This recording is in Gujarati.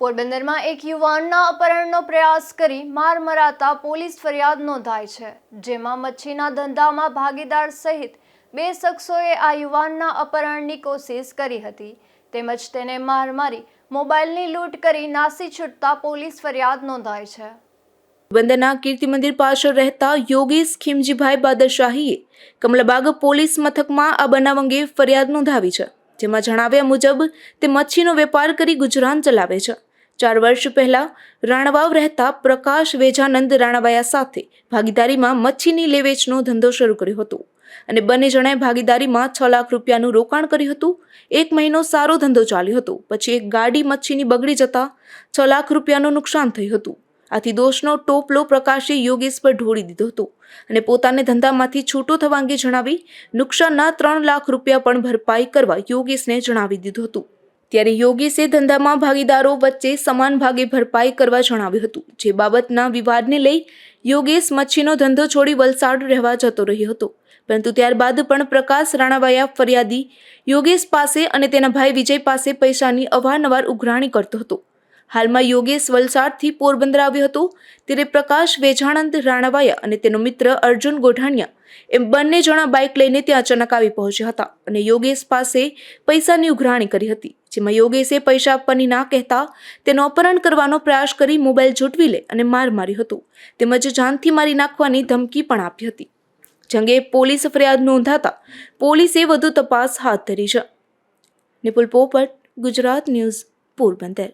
પોરબંદરમાં એક યુવાનના અપહરણનો પ્રયાસ કરી માર મરાતા પોલીસ ફરિયાદ નોંધાઈ છે, જેમાં મચ્છીના ધંધામાં ભાગીદાર સહિત બે શખ્સોએ આ યુવાનના અપહરણની કોશિશ કરી હતી. તેમજ તેને માર મારી મોબાઈલની લૂંટ કરી નાસી છૂટતા પોલીસ ફરિયાદ નોંધાઈ છે. બંદરના કીર્તિ મંદિર પાછળ રહેતા યોગેશ ખીમજીભાઈ બાદશાહીએ કમલાબાગ પોલીસ મથકમાં આ બનાવ અંગે ફરિયાદ નોંધાવી છે, જેમાં જણાવ્યા મુજબ તે મચ્છીનો વેપાર કરી ગુજરાન ચલાવે છે. ચાર વર્ષ પહેલા રાણાવાવ રહેતા પ્રકાશ વેજાનંદ રાણાવાયા સાથે ભાગીદારીમાં મચ્છીની લેવેચનો ધંધો શરૂ કર્યો હતો અને બંને જણાએ ભાગીદારીમાં છ લાખ રૂપિયાનું રોકાણ કર્યું હતું. એક મહિનો સારો ધંધો ચાલ્યો હતો, પછી એક ગાડી મચ્છીની બગડી જતા છ લાખ રૂપિયાનું નુકસાન થયું હતું. આથી દોષનો ટોપલો પ્રકાશે યોગેશ પર ઢોળી દીધો હતો અને પોતાને ધંધામાંથી છૂટો થવા અંગે જણાવી નુકસાનના ત્રણ લાખ રૂપિયા પણ ભરપાઈ કરવા યોગેશને જણાવી દીધું હતું. ત્યારે યોગેશે ધંધામાં ભાગીદારો વચ્ચે સમાન ભાગે ભરપાઈ કરવા જણાવ્યું હતું. જે બાબતના વિવાદને લઈ યોગેશ મચ્છીનો ધંધો છોડી વલસાડ રહેવા જતો રહ્યો હતો. પરંતુ ત્યારબાદ પણ પ્રકાશ રાણાવાયા ફરિયાદી યોગેશ પાસે અને તેના ભાઈ વિજય પાસે પૈસાની અવારનવાર ઉઘરાણી કરતો હતો. હાલમાં યોગેશ વલસાડથી પોરબંદર આવ્યો હતો. ત્યારે પ્રકાશ વેજાણંદ રાણાવાયા અને તેનો મિત્ર અર્જુન ગોઢાણિયા એમ બંને જણા બાઇક લઈને ત્યાં અચાનક આવી પહોંચ્યા હતા અને યોગેશ પાસે પૈસાની ઉઘરાણી કરી હતી, જેમાં યોગેશે પૈસા આપવાની ના કહેતા તેનો અપહરણ કરવાનો પ્રયાસ કરી મોબાઈલ ઝૂંટવી લે અને માર માર્યો હતો, તેમજ જાનથી મારી નાખવાની ધમકી પણ આપી હતી. જંગે પોલીસ ફરિયાદ નોંધાતા પોલીસે વધુ તપાસ હાથ ધરી છે. નિપુલ પોપટ, ગુજરાત ન્યૂઝ, પોરબંદર.